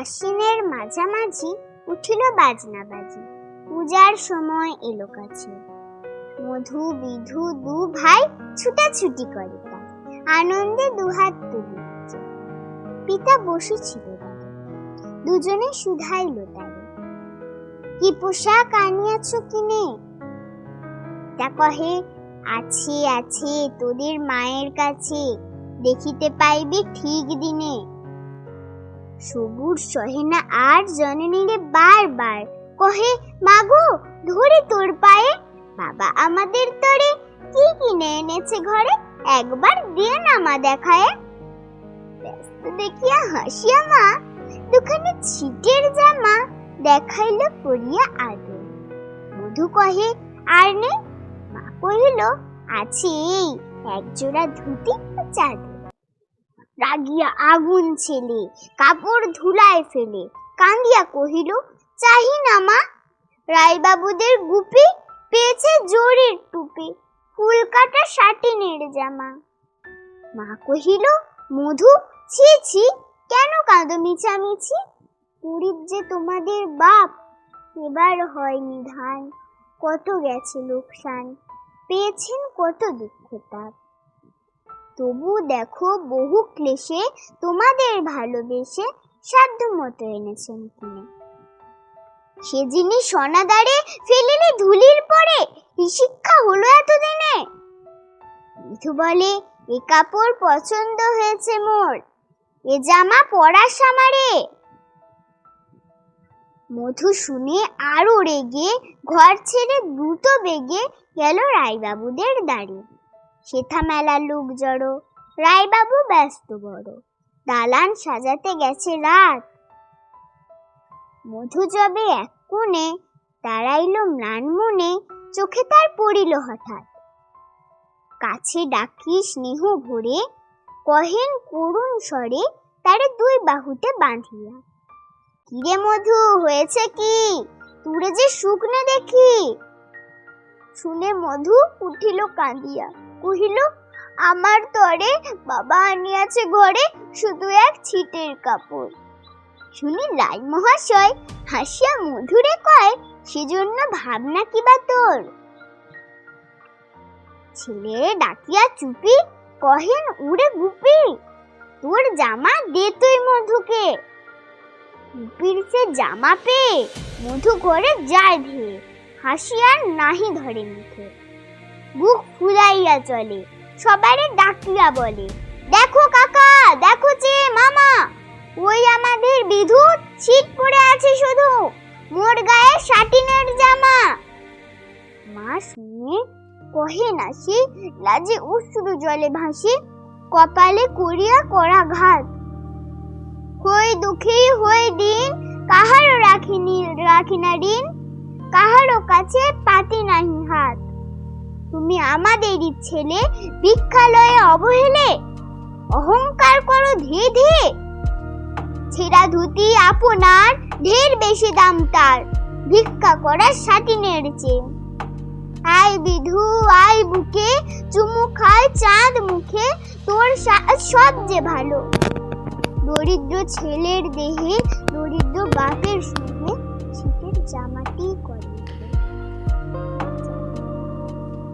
আশ্বিনের মাঝামাঝি উঠিল বাজনা বাজি পূজার সময় এলো কাছে। মধু, বিধু দু ভাই ছুটাছুটি করে তাই আনন্দে দুহাত তুলে। পিতা বসেছিল তারে। দুজনে শুধাইল তারে। কি পোশাক আনিয়াছ কিনে? তা কহে, আছে আছে, তোদের মায়ের কাছে। দেখিতে পাইবি ঠিক দিনে। সবুর সহে না আর জননীরে বারবার কহে, মাগো, ধরে তোর পায়ে। বাবা আমাদের তরে কি কিনে এনেছে ঘরে? একবার দিয়ে না মা দেখায়। ব্যস্ত দেখিয়া হাসিয়া মা দুখানে ছিটের জামা দেখাইল পরিয়া আদর। মধু কহে, আর নে মা কহিল, আছে এই, একজোড়া ধুতি চাদর। রাগিয়া আগুন ছেলে, কাপড় ধুলায় ফেলে। কান্দিয়া কহিল, চাহি না মা, রায়বাবুদের গুপি পেয়েছে জোরের টুপি ফুল কাটা শাটিনের জামা। মা কহিল, মধু, ছি ছি, কেন কাঁদো মিছামিছি? গরিব যে তোমাদের বাপ, এবার হয়নি ধান কত গেছে লোকসান, পেয়েছেন কত দুঃখ তাপ। তবু দেখো বহু ক্লেশে তোমাদের ভালোবেসে সাধ্য মতো এনেছেন কিনে সে যিনি সোনাদারে ফেলিলে ধুলির পরে, কি শিক্ষা হলো এতদিনে? মিঠু বলে এ কাপড় পছন্দ হয়েছে মোর, এ জামা পরা সামারে মধু শুনে আরও রেগে, ঘর ছেড়ে দ্রুত বেগে গেল রায়বাবুদের দাঁড়ি সেথা মেলা লোক জড়ো। রায়বাবু ব্যস্ত বড়। দালান সাজাতে গেছে রাত। মধু যবে এক কোণে দাঁড়াইল ম্লান মনে, চোখে তার পড়িল হঠাৎ। কাছে ডাকি স্নেহ ভরে, কহেন করুণ স্বরে তারে দুই বাহুতে বাঁধিয়া। কিরে মধু, হয়েছে কি? তুরে যে শুকনে দেখি। শুনে মধু উঠিল কাঁদিয়া কহিল, আমার তরে বাবা আনিয়াছে ঘরে শুধু এক ছিটের কাপড়। শুনি রাই মহাশয় হাসিয়া মধুরে কয়, সেজন্য ভাবনা কি বা তোর? ছেলে ডাকিয়া চুপি, কহেন উড়ে গুপি, তোর জামা দে তুই মধুকে। গুপির সে জামা পেয়ে মধু ঘরে যায় ধেয়ে হাসিয়ার নাহি ধরে মুখে। বুক ফুলাইয়া চলে। সবারে ডাকিয়া বলে, দেখো কাকা, দেখো যে মামা, ওই আমাদের বিধু ছিট পড়ে আছে শুধু, মোর গায়ে শাটিনের জামা। মা শুনে কহে না সে, লাজে উষ্ণ জলে ভাসে, কপালে করিয়া করা ঘাত। হই দুঃখী, হই দিন, কাহারও রাখিনি রাখি না ঋণ, কাহারও কাছে পাতি নাহি হাত। তুমি আমাদেরই ছেলে ভিক্ষালয়ে অবহেলে অহংকার করো ধীরে ধীরে। ছেঁড়া ধুতি আপনার ঢের বেশি দাম তার। ভিক্ষা করার সাটিনের চেয়ে আয় বিধু, আয় বুকে, চুমু খায় চাঁদ মুখে, তোর সব যে ভালো। দরিদ্র ছেলের দেহে দরিদ্র বাপের সঙ্গে শীতের জামাটি করে।